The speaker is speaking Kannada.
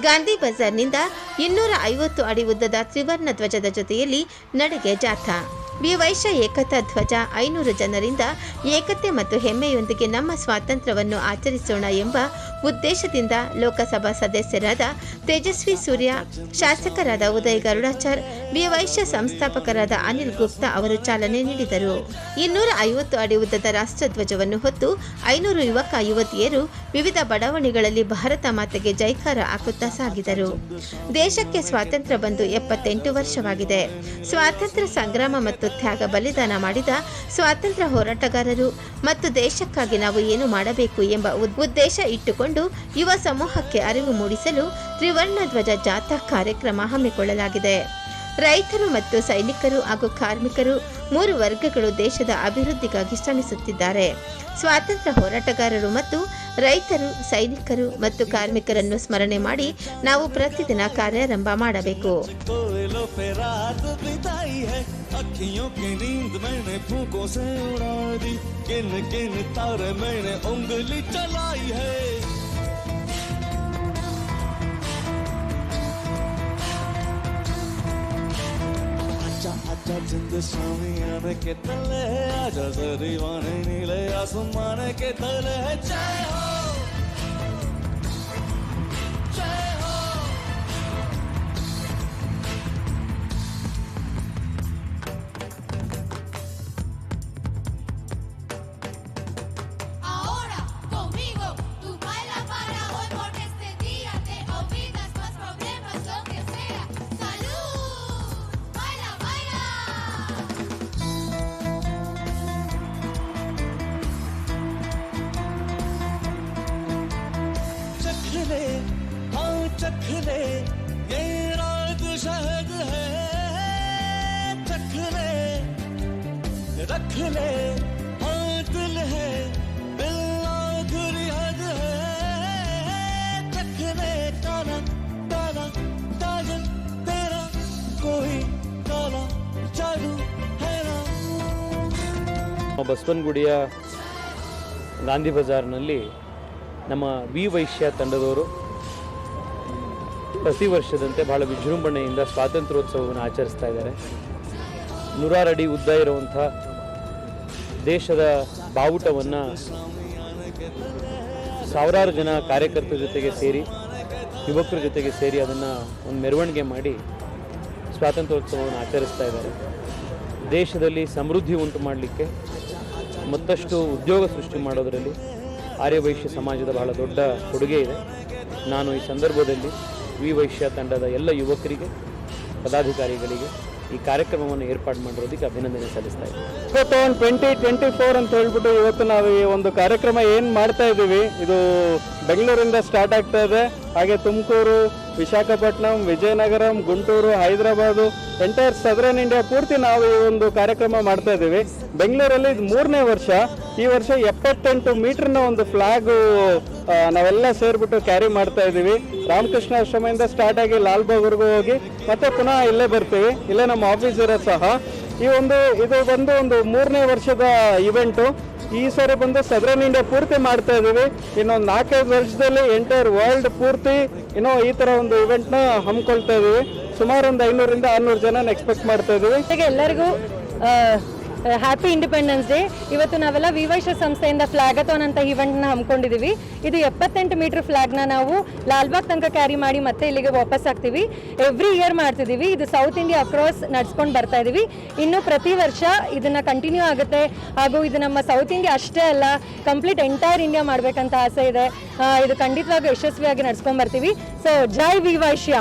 ಗಾಂಧಿ ಬಜಾರ್ನಿಂದ ಇನ್ನೂರ ಐವತ್ತು ಅಡಿ ಉದ್ದದ ತ್ರಿವರ್ಣ ಧ್ವಜದ ಜೊತೆಯಲ್ಲಿ ನಡೆಗೆ ಜಾಥಾ. ವಿ ವೈಶ್ಯ ಏಕತಾ ಧ್ವಜ ಐನೂರು ಜನರಿಂದ ಏಕತೆ ಮತ್ತು ಹೆಮ್ಮೆಯೊಂದಿಗೆ ನಮ್ಮ ಸ್ವಾತಂತ್ರ್ಯವನ್ನು ಆಚರಿಸೋಣ ಎಂಬ ಉದ್ದೇಶದಿಂದ ಲೋಕಸಭಾ ಸದಸ್ಯರಾದ ತೇಜಸ್ವಿ ಸೂರ್ಯ, ಶಾಸಕರಾದ ಉದಯ್ ಗರುಡಾಚಾರ್ ವಿವೈಶ್ಯ ಸಂಸ್ಥಾಪಕರಾದ ಅನಿಲ್ ಗುಪ್ತಾ ಅವರು ಚಾಲನೆ ನೀಡಿದರು. ಇನ್ನೂರ ಐವತ್ತು ಅಡಿ ಉದ್ದದ ರಾಷ್ಟ್ರಧ್ವಜವನ್ನು ಹೊತ್ತು ಐನೂರು ಯುವಕ, ಯುವತಿಯರು ವಿವಿಧ ಬಡಾವಣೆಗಳಲ್ಲಿ ಭಾರತ ಮಾತೆಗೆ ಜೈಕಾರ ಹಾಕುತ್ತಾ ಸಾಗಿದರು. ದೇಶಕ್ಕೆ ಸ್ವಾತಂತ್ರ್ಯ ಬಂದು ಎಪ್ಪತ್ತೆಂಟು ವರ್ಷವಾಗಿದೆ. ಸ್ವಾತಂತ್ರ್ಯ ಸಂಗ್ರಾಮ ಮತ್ತು ತ್ಯಾಗ ಬಲಿದಾನ ಮಾಡಿದ ಸ್ವಾತಂತ್ರ್ಯ ಹೋರಾಟಗಾರರು ಮತ್ತು ದೇಶಕ್ಕಾಗಿ ನಾವು ಏನು ಮಾಡಬೇಕು ಎಂಬ ಉದ್- ಉದ್ದೇಶ ಇಟ್ಟುಕೊಂಡು ಯುವ ಸಮೂಹಕ್ಕೆ ಅರಿವು ಮೂಡಿಸಲು ತ್ರಿವರ್ಣ ಧ್ವಜ ಜಾಥಾ ಕಾರ್ಯಕ್ರಮ ಹಮ್ಮಿಕೊಳ್ಳಲಾಗಿದೆ. ರೈತರು ಮತ್ತು ಸೈನಿಕರು ಹಾಗೂ ಕಾರ್ಮಿಕರು ಮೂರು ವರ್ಗಗಳು ದೇಶದ ಅಭಿವೃದ್ಧಿಗಾಗಿ ಶ್ರಮಿಸುತ್ತಿದ್ದಾರೆ. ಸ್ವಾತಂತ್ರ್ಯ ಹೋರಾಟಗಾರರು ಮತ್ತು ರೈತರು, ಸೈನಿಕರು ಮತ್ತು ಕಾರ್ಮಿಕರನ್ನು ಸ್ಮರಣೆ ಮಾಡಿ ನಾವು ಪ್ರತಿದಿನ ಕಾರ್ಯಾರಂಭ ಮಾಡಬೇಕು. कोयलों पे रात बिताई है अखियों की नींद चख ले ये रात शहद है चख ले रख ले हाँ दिल है दिल आखिरी हद है चख ले काला काला काजल तेरा कोई काला जादू है ना ಬಸವನಗುಡಿಯ ಗಾಂಧಿ ಬಜಾರ್ನಲ್ಲಿ ನಮ್ಮ ವಿ ವೈಶ್ಯ ತಂಡದವರು ಪ್ರತಿ ವರ್ಷದಂತೆ ಬಹಳ ವಿಜೃಂಭಣೆಯಿಂದ ಸ್ವಾತಂತ್ರ್ಯೋತ್ಸವವನ್ನು ಆಚರಿಸ್ತಾ ಇದ್ದಾರೆ. ನೂರಾರು ಅಡಿ ಉದ್ದ ಇರುವಂಥ ದೇಶದ ಬಾವುಟವನ್ನು ಸಾವಿರಾರು ಜನ ಕಾರ್ಯಕರ್ತರ ಜೊತೆಗೆ ಸೇರಿ, ಯುವಕರ ಜೊತೆಗೆ ಸೇರಿ ಅದನ್ನು ಒಂದು ಮೆರವಣಿಗೆ ಮಾಡಿ ಸ್ವಾತಂತ್ರ್ಯೋತ್ಸವವನ್ನು ಆಚರಿಸ್ತಾ ಇದ್ದಾರೆ. ದೇಶದಲ್ಲಿ ಸಮೃದ್ಧಿ ಉಂಟು ಮಾಡಲಿಕ್ಕೆ ಮತ್ತಷ್ಟು ಉದ್ಯೋಗ ಸೃಷ್ಟಿ ಮಾಡೋದರಲ್ಲಿ ಆರ್ಯವೈಶ್ಯ ಸಮಾಜದ ಬಹಳ ದೊಡ್ಡ ಕೊಡುಗೆ ಇದೆ. ನಾನು ಈ ಸಂದರ್ಭದಲ್ಲಿ ವಿ ವೈಶ್ಯ ತಂಡದ ಎಲ್ಲ ಯುವಕರಿಗೆ, ಪದಾಧಿಕಾರಿಗಳಿಗೆ ಈ ಕಾರ್ಯಕ್ರಮವನ್ನು ಏರ್ಪಾಡು ಮಾಡಿರೋದಕ್ಕೆ ಅಭಿನಂದನೆ ಸಲ್ಲಿಸ್ತಾ ಇದ್ದೀವಿ ಇವತ್ತು ಒಂದು ಟ್ವೆಂಟಿ ಟ್ವೆಂಟಿ ಫೋರ್ ಅಂತ ಹೇಳ್ಬಿಟ್ಟು ಇವತ್ತು ನಾವು ಈ ಒಂದು ಕಾರ್ಯಕ್ರಮ ಏನು ಮಾಡ್ತಾ ಇದ್ದೀವಿ, ಇದು ಬೆಂಗಳೂರಿಂದ ಸ್ಟಾರ್ಟ್ ಆಗ್ತಾ ಇದೆ. ಹಾಗೆ Tumakuru Visakhapatnam Vizianagaram, Guntur, Hyderabad entire southern India ಪೂರ್ತಿ ನಾವು ಈ ಒಂದು ಕಾರ್ಯಕ್ರಮ ಮಾಡ್ತಾ ಇದ್ದೀವಿ. ಬೆಂಗಳೂರಲ್ಲಿ ಇದು ಮೂರನೇ ವರ್ಷ. ಈ ವರ್ಷ ಎಪ್ಪತ್ತೆಂಟು ಮೀಟರ್ನ ಒಂದು ಫ್ಲಾಗು ನಾವೆಲ್ಲ ಸೇರಿಬಿಟ್ಟು ಕ್ಯಾರಿ ಮಾಡ್ತಾ ಇದ್ದೀವಿ. ರಾಮಕೃಷ್ಣ ಆಶ್ರಮದಿಂದ ಸ್ಟಾರ್ಟ್ ಆಗಿ ಲಾಲ್ಬಾಗ್ವರೆಗೂ ಹೋಗಿ, ಮತ್ತೆ ಪುನಃ ಇಲ್ಲೇ ಬರ್ತೀವಿ. ಇಲ್ಲೇ ನಮ್ಮ ಆಫೀಸ್ ಇರೋ ಸಹ. ಈ ಒಂದು, ಇದು ಬಂದು ಒಂದು ಮೂರನೇ ವರ್ಷದ ಇವೆಂಟು ಈ ಸಾರಿ ಬಂದು ಸದರನ್ ಇಂಡಿಯಾ ಪೂರ್ತಿ ಮಾಡ್ತಾ ಇದ್ದೀವಿ. ಇನ್ನೊಂದು ನಾಲ್ಕೈದು ವರ್ಷದಲ್ಲಿ ಎಂಟೈರ್ ವರ್ಲ್ಡ್ ಪೂರ್ತಿ ಏನೋ ಈ ಥರ ಒಂದು ಇವೆಂಟ್ನ ಹಮ್ಮಿಕೊಳ್ತಾ ಇದ್ದೀವಿ. ಸುಮಾರು ಒಂದು ಐನೂರಿಂದ ಆರುನೂರು ಜನ ಎಕ್ಸ್ಪೆಕ್ಟ್ ಮಾಡ್ತಾ ಇದ್ದೀವಿ. ಎಲ್ಲರಿಗೂ ಹ್ಯಾಪಿ ಇಂಡಿಪೆಂಡೆನ್ಸ್ ಡೇ ಇವತ್ತು ನಾವೆಲ್ಲ ವಿವೈಶ ಸಂಸ್ಥೆಯಿಂದ ಫ್ಲಾಗಥಾನ್ ಅಂತ ಇವೆಂಟ್ನ ಹಮ್ಮಿಕೊಂಡಿದ್ದೀವಿ ಇದು ಎಪ್ಪತ್ತೆಂಟು ಮೀಟರ್ ಫ್ಲಾಗ್ನ ನಾವು ಲಾಲ್ಬಾಗ್ ತನಕ ಕ್ಯಾರಿ ಮಾಡಿ ಮತ್ತೆ ಇಲ್ಲಿಗೆ ವಾಪಸ್ ಆಗ್ತೀವಿ. ಎವ್ರಿ ಇಯರ್ ಮಾಡ್ತಿದ್ದೀವಿ ಇದು ಸೌತ್ ಇಂಡಿಯಾ ಅಕ್ರಾಸ್ ನಡ್ಸ್ಕೊಂಡು ಬರ್ತಾ ಇದ್ದೀವಿ ಇನ್ನು ಪ್ರತಿ ವರ್ಷ ಇದನ್ನು ಕಂಟಿನ್ಯೂ ಆಗುತ್ತೆ. ಹಾಗೂ ಇದು ನಮ್ಮ ಸೌತ್ ಇಂಡಿಯಾ ಅಷ್ಟೇ ಅಲ್ಲ ಕಂಪ್ಲೀಟ್ ಎಂಟೈರ್ ಇಂಡಿಯಾ ಮಾಡಬೇಕಂತ ಆಸೆ ಇದೆ. ಇದು ಖಂಡಿತವಾಗಿ ಯಶಸ್ವಿಯಾಗಿ ನಡ್ಸ್ಕೊಂಡು ಬರ್ತೀವಿ. ಸೊ ಜೈ ವಿವೈಶ್ಯ